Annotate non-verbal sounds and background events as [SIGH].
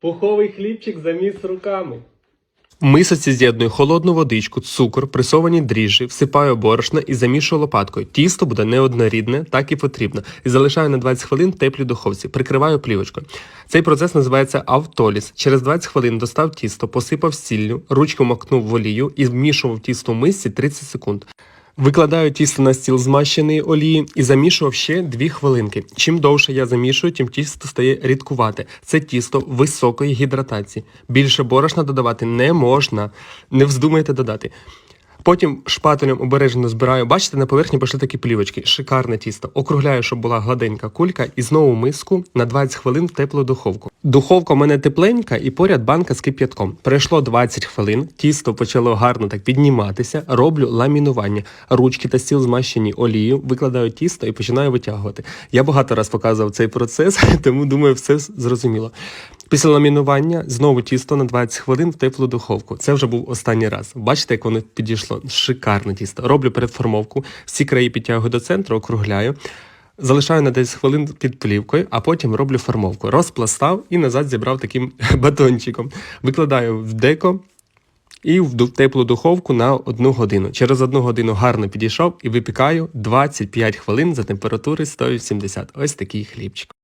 Пуховий хлібчик заміс руками. Мисоці з'єдную холодну водичку, цукор, пресовані дріжджі, всипаю борошна і замішую лопаткою. Тісто буде не однорідне, так і потрібно. І залишаю на 20 хвилин в теплій духовці. Прикриваю плівочкою. Цей процес називається автоліз. Через 20 хвилин достав тісто, посипав сіллю, ручку макнув в олію і вмішував тісто в мисці 30 секунд. Викладаю тісто на стіл змащеної олії і замішував ще 2 хвилинки. Чим довше я замішую, тим тісто стає рідкувати. Це тісто високої гідратації. Більше борошна додавати не можна. Не вздумайте додати. Потім шпателем обережно збираю. Бачите, на поверхні пішли такі плівочки. Шикарне тісто. Округляю, щоб була гладенька кулька, і знову миску на 20 хвилин в теплу духовку. Духовка у мене тепленька і поряд банка з кип'ятком. Пройшло 20 хвилин, тісто почало гарно так підніматися. Роблю ламінування. Ручки та стіл змащені олією, викладаю тісто і починаю витягувати. Я багато раз показував цей процес, [LAUGHS] тому думаю, все зрозуміло. Після ламінування знову тісто на 20 хвилин в теплу духовку. Це вже був останній раз. Бачите, як воно підійшло? Шикарне тісто. Роблю передформовку, всі краї підтягую до центру, округляю. Залишаю на 10 хвилин під плівкою, а потім роблю формовку. Розпластав і назад зібрав таким [LAUGHS] батончиком. Викладаю в деко і в теплу духовку на одну годину. Через одну годину гарно підійшов і випікаю 25 хвилин за температури 180. Ось такий хлібчик.